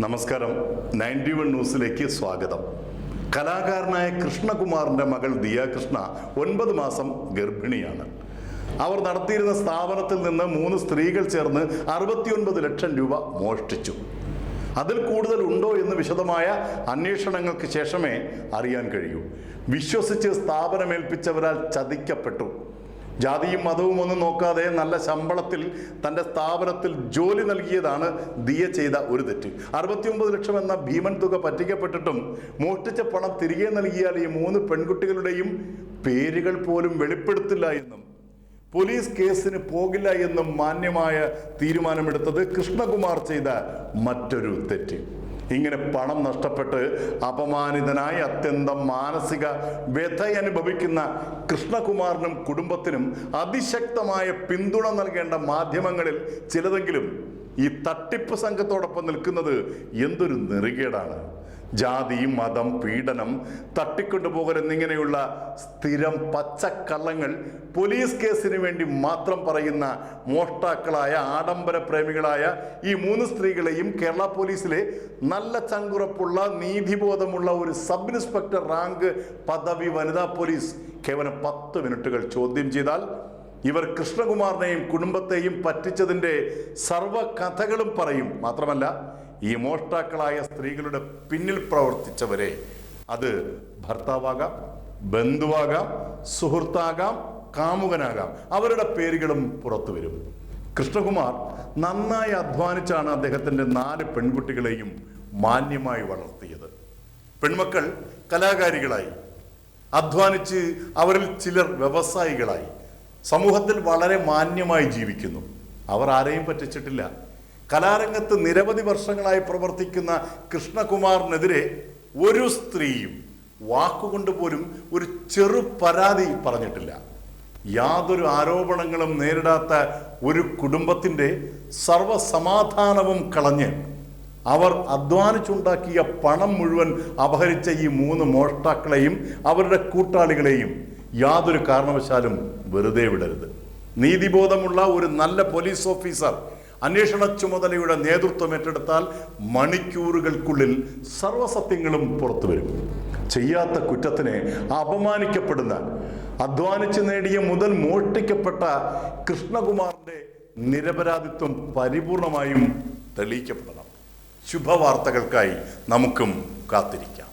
നമസ്കാരം. Ninety one ന്യൂസിലേക്ക് സ്വാഗതം. കലാകാരനായ കൃഷ്ണകുമാറിന്റെ മകൾ ദിയ കൃഷ്ണ ഒൻപത് മാസം ഗർഭിണിയാണ്. അവർ നടത്തിയിരുന്ന സ്ഥാപനത്തിൽ നിന്ന് മൂന്ന് സ്ത്രീകൾ ചേർന്ന് അറുപത്തിയൊൻപത് ലക്ഷം രൂപ മോഷ്ടിച്ചു. അതിൽ കൂടുതൽ ഉണ്ടോ എന്ന് വിശദമായ അന്വേഷണങ്ങൾക്ക് ശേഷമേ അറിയാൻ കഴിയൂ. വിശ്വസിച്ച് സ്ഥാപനമേൽപ്പിച്ചവരാൽ ചതിക്കപ്പെട്ടു. ജാതിയും മതവും ഒന്നും നോക്കാതെ നല്ല ശമ്പളത്തിൽ തന്റെ സ്ഥാപനത്തിൽ ജോലി നൽകിയതാണ് ദിയ ചെയ്ത ഒരു തെറ്റ്. അറുപത്തിയൊമ്പത് ലക്ഷം എന്ന ഭീമൻ തുക പറ്റിക്കപ്പെട്ടിട്ടും മോഷ്ടിച്ച പണം തിരികെ നൽകിയാൽ ഈ മൂന്ന് പെൺകുട്ടികളുടെയും പേരുകൾ പോലും വെളിപ്പെടുത്തില്ല എന്നും പോലീസ് കേസിന് പോകില്ല എന്നും മാന്യമായ തീരുമാനമെടുത്തത് കൃഷ്ണകുമാർ ചെയ്ത മറ്റൊരു തെറ്റ്. ഇങ്ങനെ പണം നഷ്ടപ്പെട്ട് അപമാനിതനായി അത്യന്തം മാനസിക വ്യഥ അനുഭവിക്കുന്ന കൃഷ്ണകുമാറിനും കുടുംബത്തിനും അതിശക്തമായ പിന്തുണ നൽകേണ്ട മാധ്യമങ്ങളിൽ ചിലതെങ്കിലും ഈ തട്ടിപ്പ് സംഘത്തോടൊപ്പം നിൽക്കുന്നത് എന്തൊരു നെറുകേടാണ്. ജാതി മതം പീഡനം തട്ടിക്കൊണ്ടുപോകൽ എന്നിങ്ങനെയുള്ള സ്ഥിരം പച്ചക്കള്ളങ്ങൾ പോലീസ് കേസിന് വേണ്ടി മാത്രം പറയുന്ന മോഷ്ടാക്കളായ ആഡംബര പ്രേമികളായ ഈ മൂന്ന് സ്ത്രീകളെയും കേരള പോലീസിലെ നല്ല ചങ്കുറപ്പുള്ള നീതിബോധമുള്ള ഒരു സബ് ഇൻസ്പെക്ടർ റാങ്ക് പദവി വനിതാ പോലീസ് കേവലം പത്ത് മിനിറ്റുകൾ ചോദ്യം ചെയ്താൽ ഇവർ കൃഷ്ണകുമാറിനെയും കുടുംബത്തെയും പറ്റിച്ചതിന്റെ സർവ കഥകളും പറയും. മാത്രമല്ല ഈ മോഷ്ടാക്കളായ സ്ത്രീകളുടെ പിന്നിൽ പ്രവർത്തിച്ചവരെ അത് ഭർത്താവാകാം ബന്ധുവാകാം സുഹൃത്താകാം കാമുകനാകാം. അവരുടെ പേരുകളും പുറത്തു വരും. കൃഷ്ണകുമാർ നന്നായി അധ്വാനിച്ചാണ് അദ്ദേഹത്തിന്റെ നാല് പെൺകുട്ടികളെയും മാന്യമായി വളർത്തിയത്. പെൺമക്കൾ കലാകാരികളായി. അധ്വാനിച്ച് അവരിൽ ചിലർ വ്യവസായികളായി. സമൂഹത്തിൽ വളരെ മാന്യമായി ജീവിക്കുന്നു. അവർ ആരെയും പറ്റിച്ചിട്ടില്ല. കലാരംഗത്ത് നിരവധി വർഷങ്ങളായി പ്രവർത്തിക്കുന്ന കൃഷ്ണകുമാറിനെതിരെ ഒരു സ്ത്രീയും വാക്കുകൊണ്ട് പോലും ഒരു ചെറു പരാതി പറഞ്ഞിട്ടില്ല. യാതൊരു ആരോപണങ്ങളും നേരിടാത്ത ഒരു കുടുംബത്തിന്റെ സർവസമാധാനവും കളഞ്ഞ് അവർ അധ്വാനിച്ചുണ്ടാക്കിയ പണം മുഴുവൻ അപഹരിച്ച ഈ മൂന്ന് മോഷ്ടാക്കളെയും അവരുടെ കൂട്ടാളികളെയും യാതൊരു കാരണവശാലും വെറുതെ വിടരുത്. നീതിബോധമുള്ള ഒരു നല്ല പോലീസ് ഓഫീസർ അന്വേഷണ ചുമതലയുടെ നേതൃത്വം ഏറ്റെടുത്താൽ മണിക്കൂറുകൾക്കുള്ളിൽ സർവസത്യങ്ങളും പുറത്തു വരും. ചെയ്യാത്ത കുറ്റത്തിനെ അപമാനിക്കപ്പെടുന്ന അധ്വാനിച്ച് നേടിയ മുതൽ മോഷ്ടിക്കപ്പെട്ട കൃഷ്ണകുമാറിന്റെ നിരപരാധിത്വം പരിപൂർണമായും തെളിയിക്കപ്പെടണം. ശുഭവാർത്തകൾക്കായി നമുക്കും കാത്തിരിക്കാം.